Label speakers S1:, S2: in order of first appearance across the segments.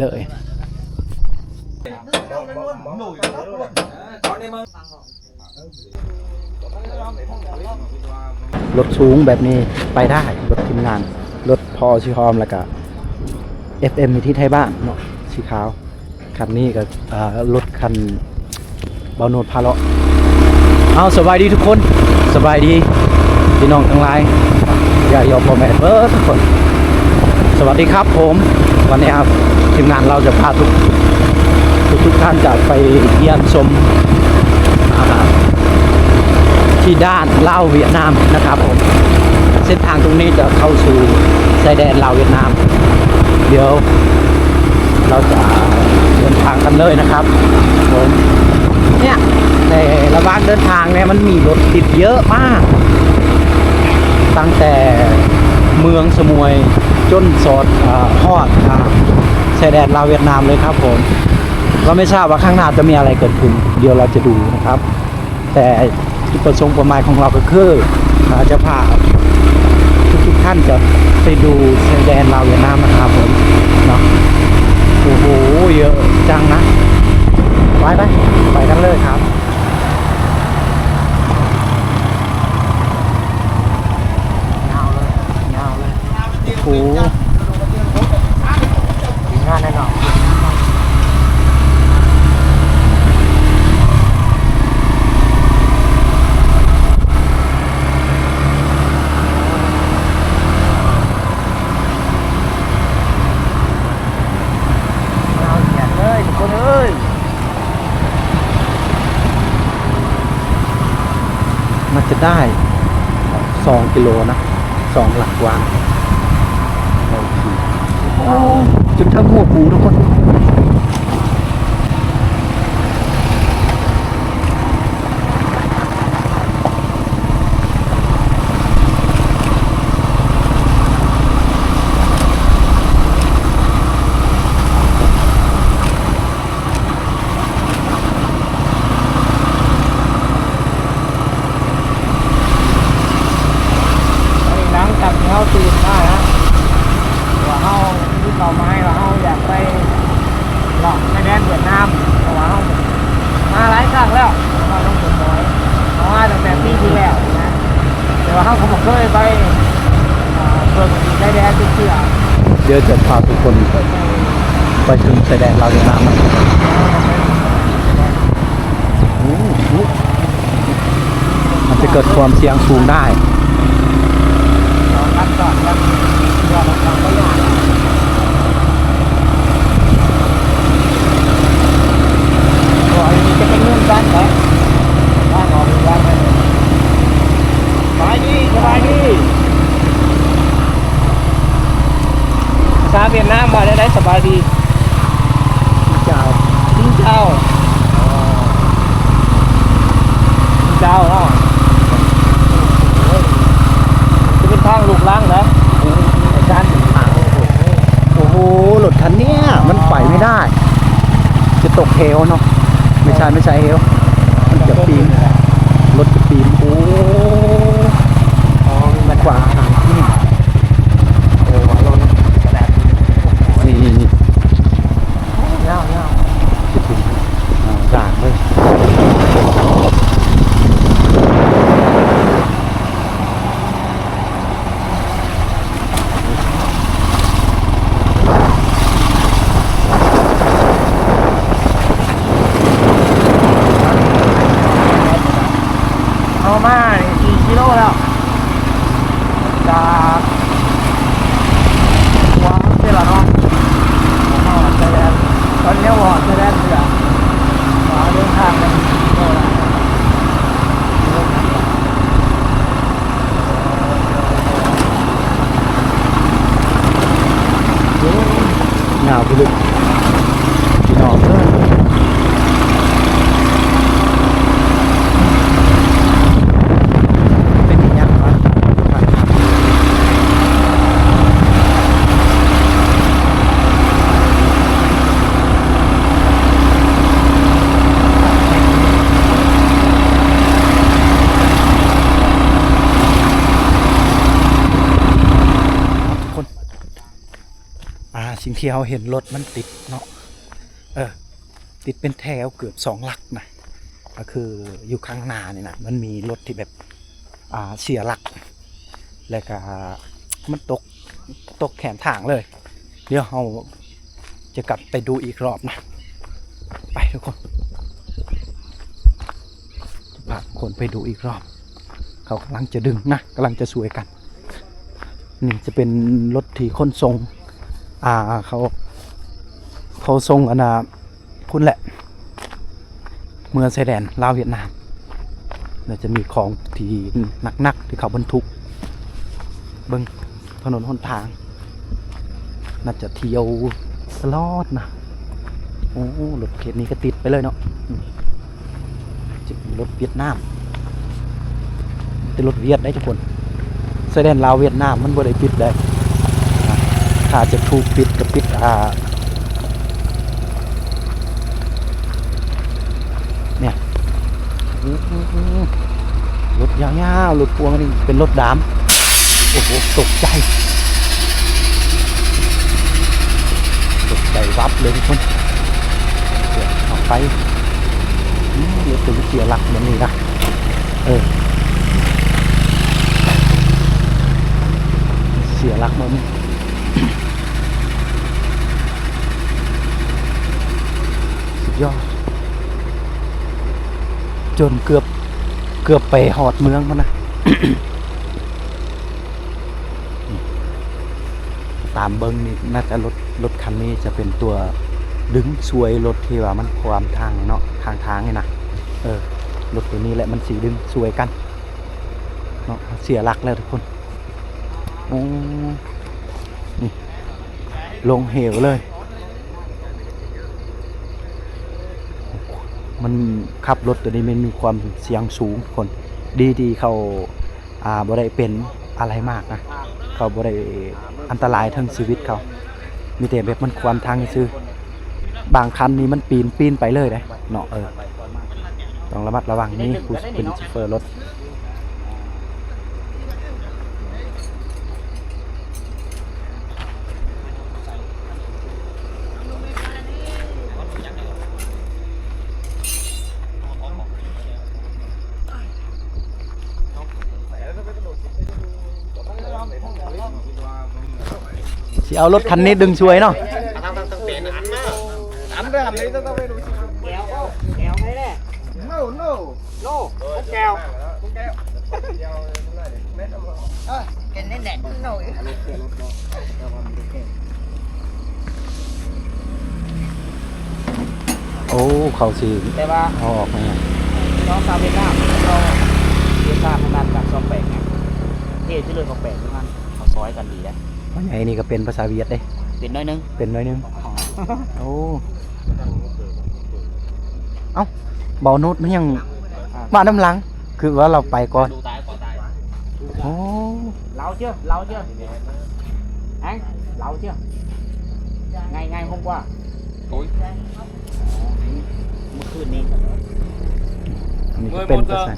S1: เลยรถสูงแบบนี้ไปได้รถทีมงาน รถพอชิฮอมแล้วก็ FM มีที่ไทยบ้านเนาะสีขาว คันนี้ก็อ่ารถคันเบาโนดพาเลาะเอาสบายดีทุกคน สบายดี พี่น้องทั้งหลายอย่ายอมพอแม่เออทุกคน สวัสดีครับผมวันนี้ครับทีมงานเราจะพาทุกทุกทุกท่านจะไปเยี่ยมชมที่ด้านลาวเวียดนามนะครับผมเส้นทางตรงนี้จะเข้าสู่ชายแดนลาวเวียดนาม เดี๋ยว เราจะเดินทางกันเลยนะครับผมเนี่ยในระหว่างเดินทางเนี่ยมันมีรถติดเยอะมาก ตั้งแต่เมืองสมวย จนสอดฮอดชายแดนลาวเวียดนามเลยครับผมก็ไม่ทราบว่าข้างหน้าจะมีอะไรเกิดขึ้น เดี๋ยวเราจะดูนะครับ แต่จุดประสงค์ประมาณของเราก็คือจะพาทุกๆท่านจะไปดูชายแดนลาวเวียดนามนะครับผมเนาะโอ้โหเยอะจังนะ ไปไปไปกันเลยครับ ยาวเลย ยาวเลย โอ้โหงานแน่นอนยาวเหยียดเลยทุกคนเอ้ยมันจะได้สองกิโลนะสองหลักวาง จุดทั้งหัวปูทุกคน
S2: หลังจากที่เขาตื่นได้นะว่าเขาที่เขามาให้ว่าเขาอยากไปหลอกในแดนเวียดนามเพราะว่าเขามาหลายครั้งแล้วมาต้องถึงน้อยเขามาตั้งแต่ปีที่แล้วนะแต่ ว่าเขาเขาบอกเคยไปเพิ่มในแดนเชื่อ
S1: เดี๋ยวจะพาทุกคนไปถึงชายแดนลาวเวียดนามนะมันจะเกิดความเสี่ยงสูงได้
S2: รัดก่อนรัดยอดรัดก็ยอันนี้จะเป็นเรื่องการแหละบ้านออกเป็นการไปสบาย ดีสบายดีภาเวียดนามมาได้ได้สบายดี
S1: เจ้า
S2: ทิ้งเจ้าเจ้าเนาะจะเป็นทางลูกล้างนะอาจารย์ถางโอ้โห
S1: โอ้โหรถคันเนี้ยมันไปไม่ได้ จะตกเหวเนาะไม่ใช่ไม่ใช่เหวมันจะปีน รถจะปีน โอ้
S2: อ๋อมีมัน
S1: กว่าทางนี่
S2: โอ้หัวลนกระดาษ
S1: นี่นี่นี่
S2: เงาเงา
S1: จะถึงอ่าด่านเลย สิ่งที่เราเห็นรถมันติดเนาะเออติดเป็นแถวเกือบสองหลักนะก็คืออยู่ข้างหน้านี่นะมันมีรถที่แบบอ่าเสียหลัก แล้วก็มันตกตกแขนทางเลย เดี๋ยวเราจะกลับไปดูอีกรอบนะ ไปทุกคนพาคนไปดูอีกรอบ เขากำลังจะดึงนะกำลังจะสวยกัน นี่จะเป็นรถที่คนทรง อ่าเขาเขาทรงอันนาพุ่นแหละ เมืองชายแดนลาวเวียดนามแล้วจะมีของที่หนักๆที่เขาบรรทุก เบิ้งถนนหนทาง น่าจะเที่ยวตลอดนะโอ้รถเขตนี้ก็ติดไปเลยเนาะอืมจะเป็นรถเวียดนามเป็นรถเวียดได้ทุกคนแสดงลาวเวียดนามมันบ่ได้ปิดได้อ่า ถ้าจะถูกปิดก็ปิดอ่าเนี่ยรถยาวๆรถพวงนี่เป็นรถดามโอ้โหตกใจ ตกใจวับเลยทุกคนเดี๋ยวออกไปเดี๋ยวถึงเสียหลักเหมือนนี้นะเออเสียหลักเหมือน สุดยอด จนเกือบเกือบไปหอดเมืองมันนะตามเบิ้งนี่น่าจะรถรถคันนี้จะเป็นตัวดึงช่วยรถที่ว่ามันความทางเนาะทางทางนี่นะเออรถตัวนี้แหละมันสีดึงช่วยกันเนาะเสียหลักแล้วทุกคนโอ้นี่ ลงเหวเลย มันขับรถตัวนี้มันมีความเสียงสูงทุกคน ดีดีเขาอ่าบ่ได้เป็นอะไรมากนะเขาบ่ได้อันตรายทั้งชีวิตเขา มีแต่แบบมันความทางซื้อบางคันนี้มันปีนปีนไปเลยนะเนาะเออต้องระมัดระวังนี่ผู้เป็นชเฟอร์รถ สิเอารถคันนี้ดึงช่วยเนาะ
S2: Anh ra hành lý tao tao phải đuổi Kéo không? Kéo thế nè No, no No, không kéo Không kéo Cái này nè, nổi
S1: โอ้เขาสิ
S2: แต่ว่า
S1: ออกมา
S2: น้องสาวเวียดนามเราเวียดนามทำงานกับซองแปลกไงเท่ที่เลยของแปลกทุกท่านเขาซอยกันดีนะ
S1: พราะไงนี่ก็เป็นภาษาเวียดเด้
S2: เป็นน้อยนึง
S1: เป็นหน้อยนึงโอ้เอ้าเบาโน้ตมันยังมาน้ำหลัง คือว่าเราไปก่อน
S2: ดูตายก่อนตาย
S1: โอ้
S2: Lâu chưa? Lâu chưa? Anh, lâu chưa? Ngày ngày hôm qua. Tối. Một คืนนี้
S1: อันนี้ก็เป็นภาษา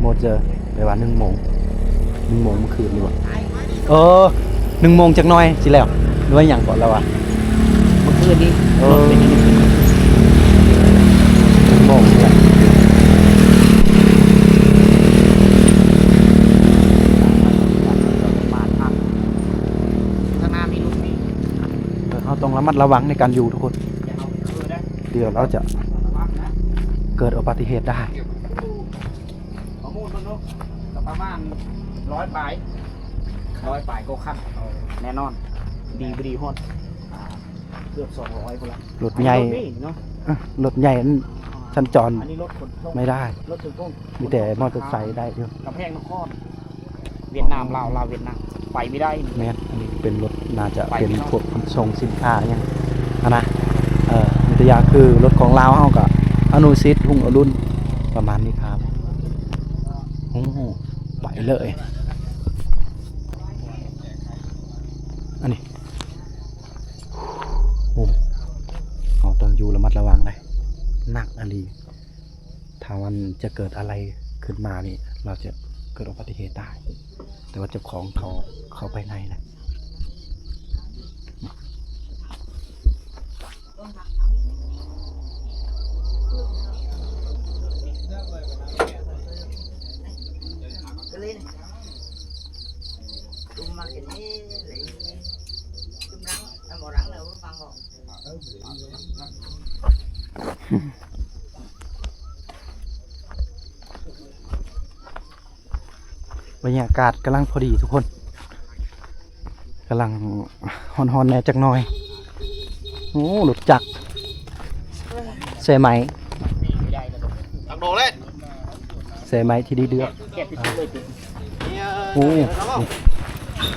S1: โมเจอไปว่าหนึ่งโมงหนึ่งโมงเมื่อคืนนี่วะเออ หนึ่งโมงจักหน้อยสิแล้วหรือว่าอย่างก่อนแล้ววะ
S2: เมื่อคืนนี้
S1: เอ
S2: ร
S1: อ
S2: ถเป็นยังไง
S1: หนึ่งโมงเนี่ย
S2: มาทางข้างหน้ามีรถมี
S1: เราต้องระมัดระวังในการอยู่ทุกคน
S2: อย่าเอาคืนนะ
S1: เดี๋ยวเราจะ
S2: ฟังนะ
S1: เกิดอุบัติเหตุได้
S2: ข้อมูลมันเนาะก็ประมาณร้อยปลายร้อยปลายก็คัน แน่นอน ดีบดีฮอดอ่าเกือบสองร้อยคนละ
S1: รถใหญ่
S2: รถนี่เนาะ
S1: อะรถใหญ่นั้นสัญจร
S2: อันนี้รถขนส่ง
S1: ไม่ได้
S2: รถถึงต้อง
S1: มีแต่มอเตอร์ไซค์ได้เดียว
S2: กำแพงนครเวียดนามลาวลาวเวียดนามไปไม่ได้
S1: แม่นอันนี้เป็นรถน่าจะ
S2: ไป
S1: เป็น
S2: ไม่รอด
S1: พวกขนส่งสินค้าอย่างอะนะเอ่อมิตรยาคือรถของลาวเฮากับอนุสิทธิ์ลุงอรุณประมาณนี้ครับโอ้ไปเลย อันนี้โอ้เราต้อง อยู่ระมัดระวังเลยหนักอะไรถ้ามันจะเกิดอะไรขึ้นมานี่ เราจะเกิดอุบัติเหตุได้แต่ว่าเจ้าของเขาเขาไปไหนนะ
S3: chung mà cái này lấy chung rắn à, mỏ rắn là không bằng rồi
S1: บรรยากาศกำลังพอดีทุกคนกำลังฮอนฮอนๆแหน่จักหน่อย โอ้หลุดจักรเสไหม
S4: ตักโด lên
S1: เสไหมที่ดีเดือด
S3: kẹp thì chung เลย chị
S1: โอ้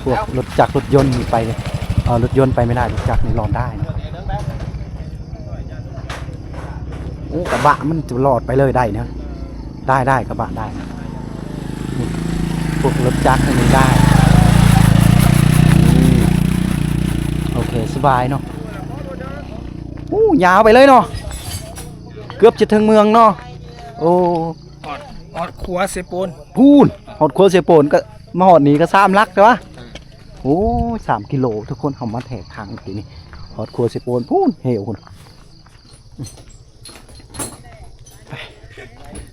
S1: พวกรถจักรรถยนต์มีไปเลยเออรถยนต์ไปไม่ได้รถจักรนี่รอดได้นะโอ้กระบะมันจะรอดไปเลยได้นะได้ได้กระบะได้นี่ พวกรถจักรนี่ได้นี่โอเคสบายเนาะโอ้ยาวไปเลยเนาะเกือบจะถึงเมืองเนาะโอ้
S2: ออดออดขัวเซโปน
S1: พูนหอดโคเซโปนก็มาหอดนี้ก็สามลักใช่ปะโอ้สามกิโลทุกคนเขามาแถกทางทีนี้หอดโคเซโปนพูนเหี่ยวคุณ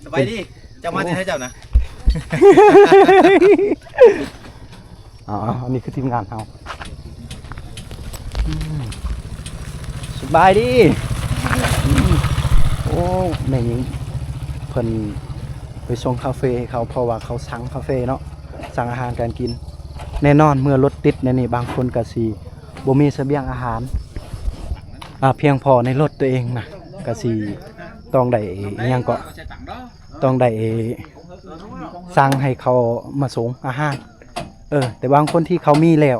S4: สบายดีเจ้ามาที่ให้เจ้านะ
S1: อ๋ออันนี้คือทีมงานเขาสบายดีโอ้แม่หญิงเพิ่นไปส่งคาเฟ่เขาเพราะว่าเขาสั่งคาเฟ่เนาะสั่งอาหารการกิน แน่นอนเมื่อรถติดในนี่บางคนก็สิบ่มีเสบียงอาหารอ่าเพียงพอในรถตัวเองนะก็สิต้องได้ยังก็ต้องได้ สั่งให้เขามาส่งอาหารเออ แต่บางคนที่เขามีแล้ว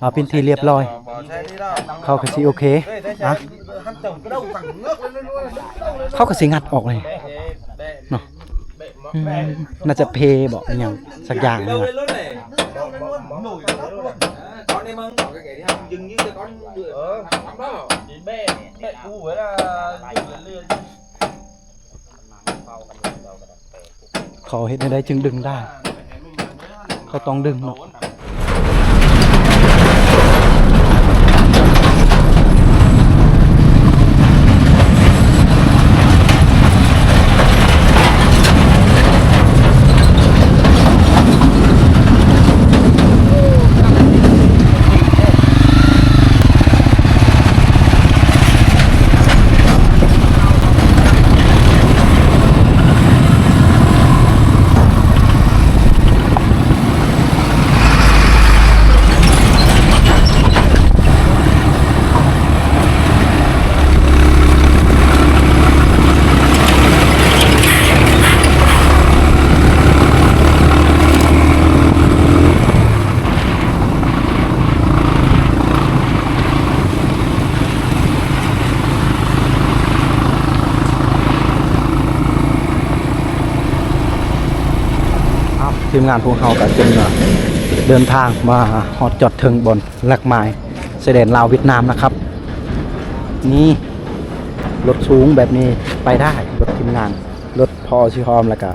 S1: อ่าเป็นที่เรียบร้อย
S4: bỏ xe đi đâu
S1: เขาก็สิโอเค
S4: Ê, thế
S1: ฮะ
S4: chạy hắn chồng cái đầu thẳng ngước lên lên luôn
S1: เขาก็สิงัดออกเลยเนาะอืมน่าจะเพบอกอหย่างสักอย่างหนึง
S4: đâu
S1: อะ
S4: lên luôn này đâu lên luôn nổi tóc luôn con em ưng cái cái thằng dừng như cái con ờ lắm đó bê bê u với là dừng lên
S1: เขาเห็นได้จึงดึงได้ เขาต้องดึงเนาะ งานพวกเขาก็จึงเดินทางมาฮอดจอดถึงบนหลักไม้เสด็จลาวเวียดนามนะครับ นี่รถสูงแบบนี้ไปได้รถทีมงาน รถพอชิฮอมแล้วก็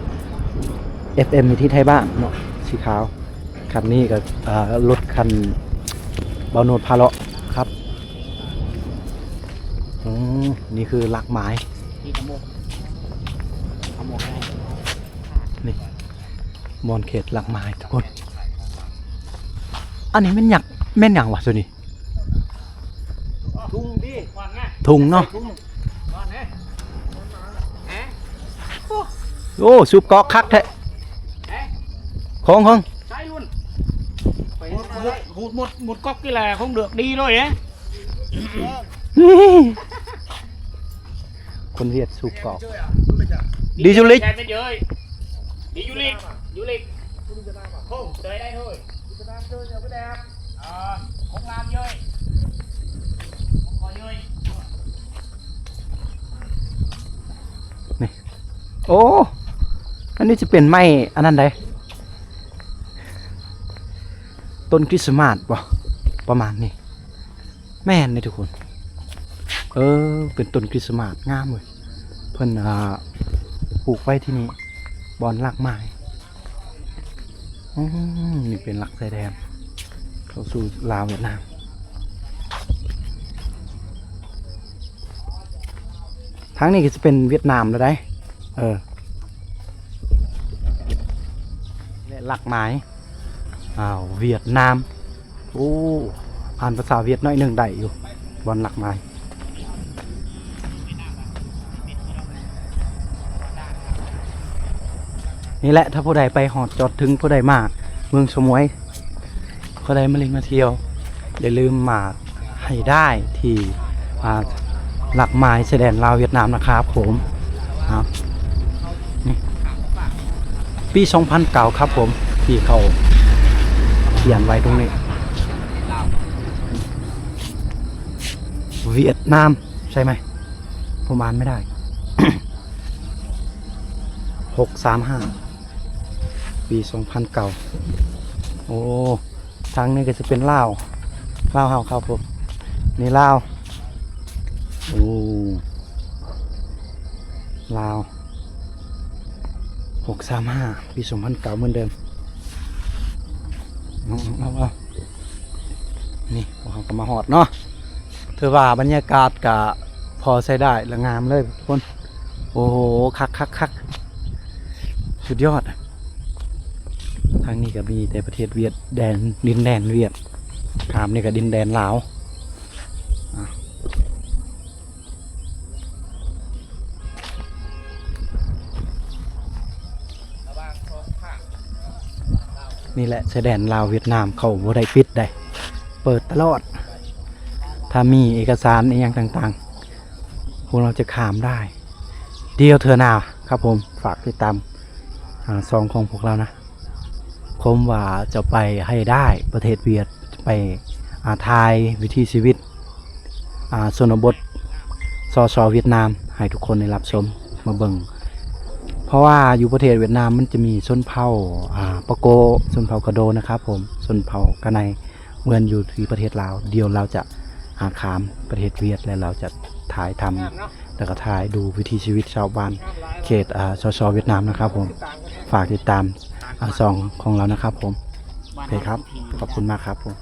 S1: FM มีที่ไทยบ้านเนาะสีขาวคันนี้ก็รถคันเบาโนดพาเลาะครับอืมนี่คือหลักไม้ มอนเขตหลักไม้ทุกคน อันนี้แม่นหยักแม่นหยังวะตัวนี้
S4: thùng đi
S1: ถุงเนาะ
S3: con đấy hả
S1: โอ้ซุปกอกคักแท้ของของ
S3: trái luôn phải hút, hút một một cốc cái là không được đi rồi ấy
S1: คนเวียดซุปกอก đi du lịch
S3: Chạy bên dưới đi du lịch du lịch không tới đây thôi Ờ, không làm chơi không có chơi
S1: โอ้ อันนี้จะเป็นไม้อันนั้นไดต้นคริสต์มาสป่ะประมาณนี้ แม่นเลยทุกคน เออ เป็นต้นคริสต์มาสงามเลยเพิ่นอ่าปลูกไว้ที่นี่บอนลักไม้ นี่เป็นหลักชายแดนเข้าสู่ลาวเวียดนามทางนี้ก็จะเป็นเวียดนามแล้วได้ เออ และหลักไม้อ้าวเวียดนาม โอ้ อ่านภาษาเวียดน้อยหนึ่งได้อยู่บอลหลักไม้ นี่แหละถ้าผู้ใดไปหอดจอดถึงผู้ใดมาเมืองสมวยผู้ใดมาเล่นมาเที่ยวอย่าลืมมาให้ได้ที่อาหลักไม้แสดงลาวเวียดนามนะครับผมครับนี่ปี2000เก่าครับผมที่เขาเขียนไว้ตรงนี้ เวียดนามใช่ไหมผมอ่านไม่ได้หกสามห้า ปีสองพันเก่าโอ้ทางนี้ก็จะเป็นลาวลาวเฮาครับผมนี่ลาวโอ้ลาวหกสามห้าปีสองพันเก่าเหมือนเดิมเอาเอาเอานี่กเขาก็มาหอดเนาะถือว่าบรรยากาศกะพอใช้ได้ละงามเลยทุกคน โอ้โห คักคักคักสุดยอด ทางนี้ก็มีแต่ประเทศเวียดแดนดินแดนเวียดขามนี่ก็ดินแดนลาวอะนี่แหละชายแดนลาวเวียดนามเขาบ่ได้ปิดได้ เปิดตลอด ถ้ามีเอกสารอย่างต่างๆพวกเราจะขามได้ เดียวเธอนาครับผมฝากติดตามอ่าซองของพวกเรานะ มว่าจะไปให้ได้ประเทศเวียดไปอาทายวิถีชีวิตอ่าชนบทซอซอเวียดนาม ให้ทุกคนได้รับชมมาเบิงเพราะว่าอยู่ประเทศเวียดนามมันจะมีชนเผ่าอ่าปะโกชนเผ่ากระโดนะครับผมชนเผ่ากระในเหมือนอยู่ที่ประเทศลาวเดียวเราจะหาขามประเทศเวียดและเราจะถ่ายทำแล้วก็ถ่ายดูวิถีชีวิตชาวบ้านเขตอ่าชชเวียดนามนะครับผมฝากติดตาม อาซองของเรานะครับผมโอเคครับขอบคุณมากครับผม